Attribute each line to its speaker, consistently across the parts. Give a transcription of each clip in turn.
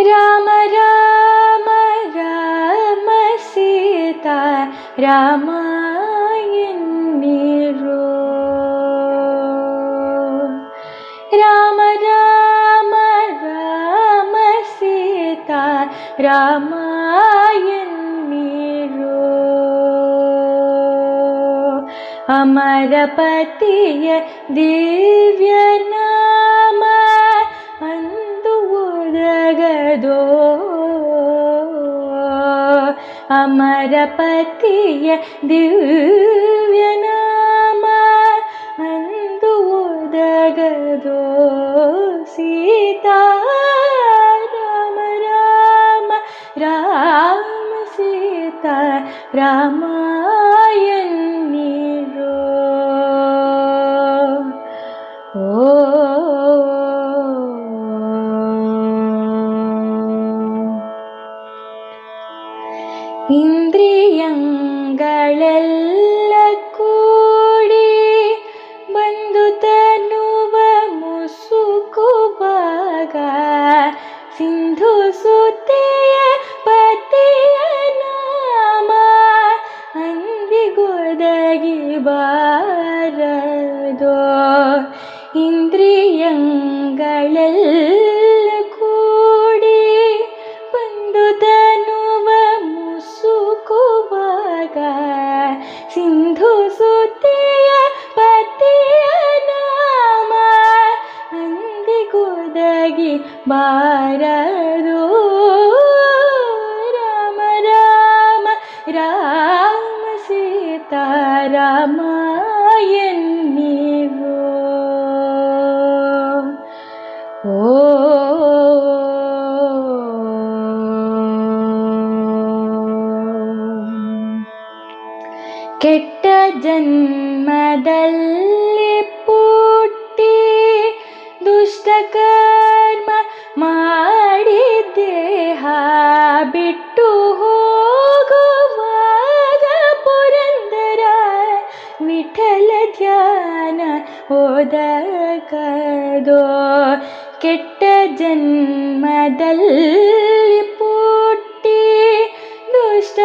Speaker 1: രാമ രാമ രാമ സീത രാമായണീരോ. രാമ രാമ രാമ സീത രാമായണീരോ. അമരപതിയ ദിവ്യനാ ಒದಗದೋ ಅಮರಪತಿಯ ದಿವ್ಯನಾಮ ಅಂದು ಒದಗದೋ ಸೀತಾ ರಾಮ ರಾಮ ರಾಮ ಸೀತಾ ರಾಮಾಯನ್ನೀರೋ ಇಂದ್ರಿಯಂಗಳೆಲ್ಲ ಕೂಡಿ ಬಂದು ತನ್ನುವ ಮುಸುಕುವಾಗ ಸಿಂಧು ಸುತೆಯ ಪತಿಯ ನಾಮ ಅಂದಿಗೊದಗಿ ಬಾರದೋ ಇಂದ್ರಿಯಂಗಳೆಲ್ಲ ಮುಸುಕುವಾಗ ಸಿಂಧು ಸುತೆಯ ಪತಿಯ ನಾಮ ಅಂದಿಗೊದಗಿ ಬಾರದೋ ರಾಮ ರಾಮ ರಾಮ ಸೀತಾ ರಾಮಾಯನ್ನೀರೋ ಓ ಕೆಟ್ಟ ಜನ್ಮದಲ್ಲಿ ಪುಟ್ಟಿ ದುಷ್ಟ ಕರ್ಮ ಮಾಡಿ ದೇಹ ಬಿಟ್ಟು ಹೋಗುವಾಗ ಪುರಂದರ ವಿಠಲ ಧ್ಯಾನ ಓದಕದೋ ಕೆಟ್ಟ ಜನ್ಮದಲ್ಲಿ ಪುಟ್ಟಿ ದುಷ್ಟ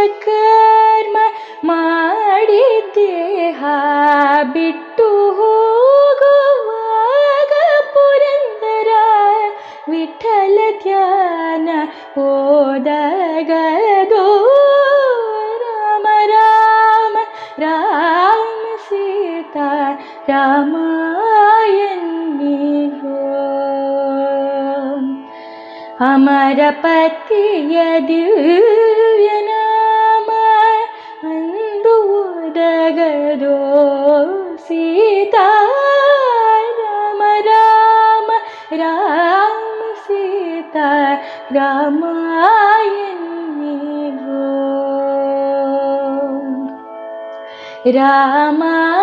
Speaker 1: ജഗദോ രാമ രാമ രാമ സീത രാമായണി അമര പത്തിയ ദിവ്യനാമ അന്തുദഗദോ സീതാ রামায়ণে গো রামায়